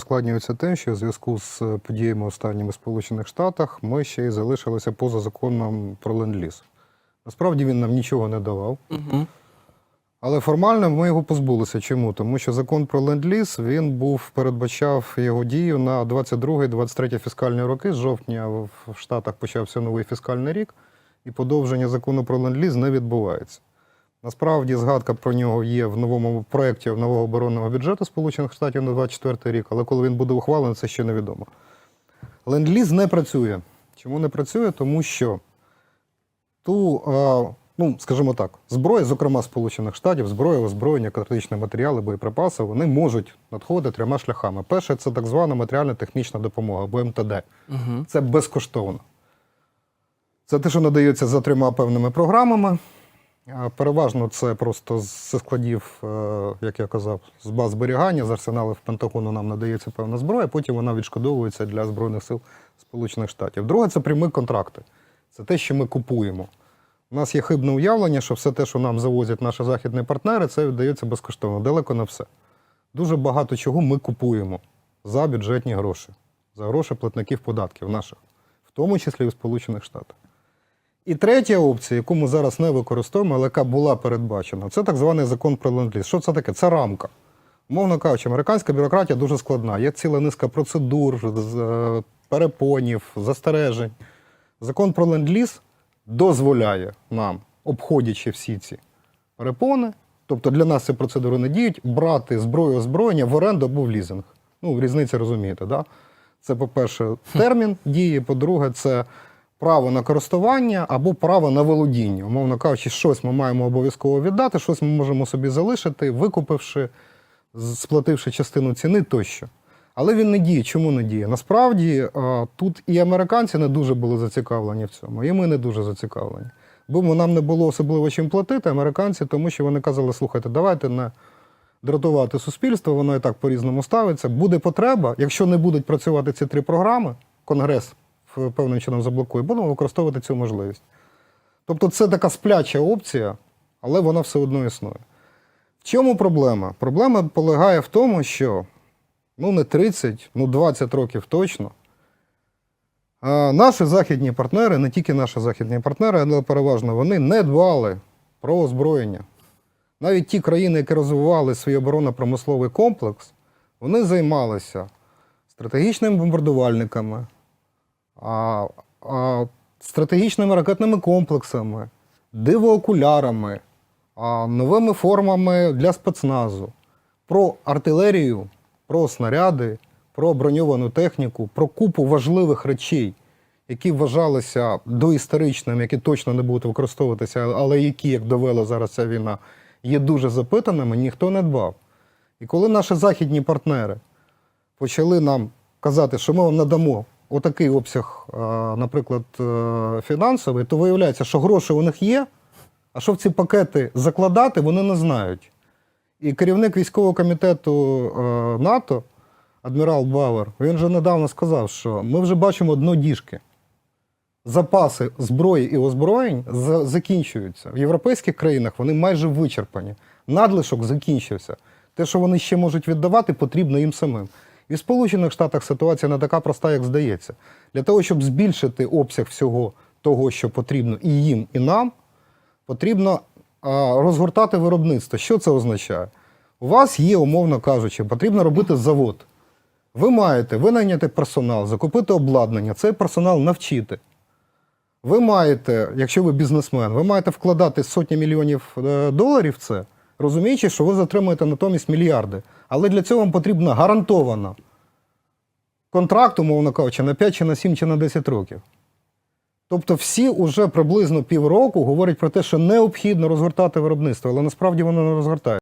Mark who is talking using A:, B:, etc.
A: ускладнюється тим, що в зв'язку з подіями останніми в Сполучених Штатах ми ще й залишилися поза законом про ленд-ліз. Насправді він нам нічого не давав.
B: Угу.
A: Але формально ми його позбулися. Чому? Тому що закон про ленд-ліз він був передбачав його дію на 22-23 фіскальні роки. З жовтня в в Штатах почався новий фіскальний рік, і подовження закону про ленд-ліз не відбувається. Насправді згадка про нього є в новому проєкті нового оборонного бюджету Сполучених Штатів на 24 рік, але коли він буде ухвалений, це ще невідомо. Ленд-ліз не працює. Чому не працює? Тому що ту, а, ну, скажімо так, зброя, зокрема Сполучених Штатів, зброя, озброєння, критичні матеріали, боєприпаси, вони можуть надходити трьома шляхами. Перше це так звана матеріально-технічна допомога або МТД.
B: Угу.
A: Це безкоштовно. Це те, що надається за трьома певними програмами. Переважно це просто з складів, е, як я казав, з баз зберігання, з арсеналів Пентагону нам надається певна зброя, потім вона відшкодовується для Збройних сил Сполучених Штатів. Друге це прямі контракти. Це те, що ми купуємо. У нас є хибне уявлення, що все те, що нам завозять наші західні партнери, це віддається безкоштовно. Далеко не все. Дуже багато чого ми купуємо за бюджетні гроші, за гроші платників податків наших, в тому числі і в Сполучених Штатах. І третя опція, яку ми зараз не використовуємо, але яка була передбачена, це так званий закон про ленд-ліз. Що це таке? Це рамка. Умовно кажучи, американська бюрократія дуже складна. Є ціла низка процедур, е, перепонів, застережень. Закон про ленд-ліз дозволяє нам, обходячи всі ці перепони, тобто для нас ці процедури не діють, брати зброю озброєння в оренду або в лізинг. Ну, різниця розумієте, да? Це, по-перше, термін дії, по-друге, це право на користування або право на володіння. Умовно кажучи, щось ми маємо обов'язково віддати, щось ми можемо собі залишити, викупивши, сплативши частину ціни тощо. Але він не діє. Чому не діє? Насправді тут і американці не дуже були зацікавлені в цьому, і ми не дуже зацікавлені. Бо нам не було особливо чим платити, американці, тому що вони казали, слухайте, давайте не дратувати суспільство, воно і так по-різному ставиться. Буде потреба, якщо не будуть працювати ці три програми, Конгрес певним чином заблокує, будемо використовувати цю можливість. Тобто це така спляча опція, але вона все одно існує. В чому проблема? Проблема полягає в тому, що ну не 30, ну 20 років точно. А наші західні партнери, не тільки наші західні партнери, але переважно вони не дбали про озброєння. Навіть ті країни, які розвивали свій оборонно-промисловий комплекс, вони займалися стратегічними бомбардувальниками, а, а, стратегічними ракетними комплексами, дивоокулярами, а, новими формами для спецназу, про артилерію, про снаряди, про броньовану техніку, про купу важливих речей, які вважалися доісторичними, які точно не будуть використовуватися, але які, як довела зараз ця війна, є дуже запитаними, ніхто не дбав. І коли наші західні партнери почали нам казати, що ми вам надамо отакий обсяг, наприклад, е, фінансовий, то виявляється, що гроші у них є, а що в ці пакети закладати, вони не знають. І керівник військового комітету е, НАТО, адмірал Бауер, він же недавно сказав, що ми вже бачимо дно діжки. Запаси зброї і озброєнь закінчуються. В європейських країнах вони майже вичерпані. Надлишок закінчився. Те, що вони ще можуть віддавати, потрібно їм самим. І в Сполучених Штатах ситуація не така проста, як здається. Для того, щоб збільшити обсяг всього того, що потрібно і їм, і нам, потрібно розгортати виробництво. Що це означає? У вас є, умовно кажучи, потрібно робити завод. Ви маєте винайняти персонал, закупити обладнання, цей персонал навчити. Ви маєте, якщо ви бізнесмен, ви маєте вкладати сотні мільйонів е, доларів в це, розуміючи, що ви затримуєте натомість мільярди. Але для цього вам потрібно гарантовано контракт, умовно кажучи, на 5 чи на 7 чи на 10 років. Тобто всі уже приблизно півроку говорять про те, що необхідно розгортати виробництво, але насправді воно не розгортається.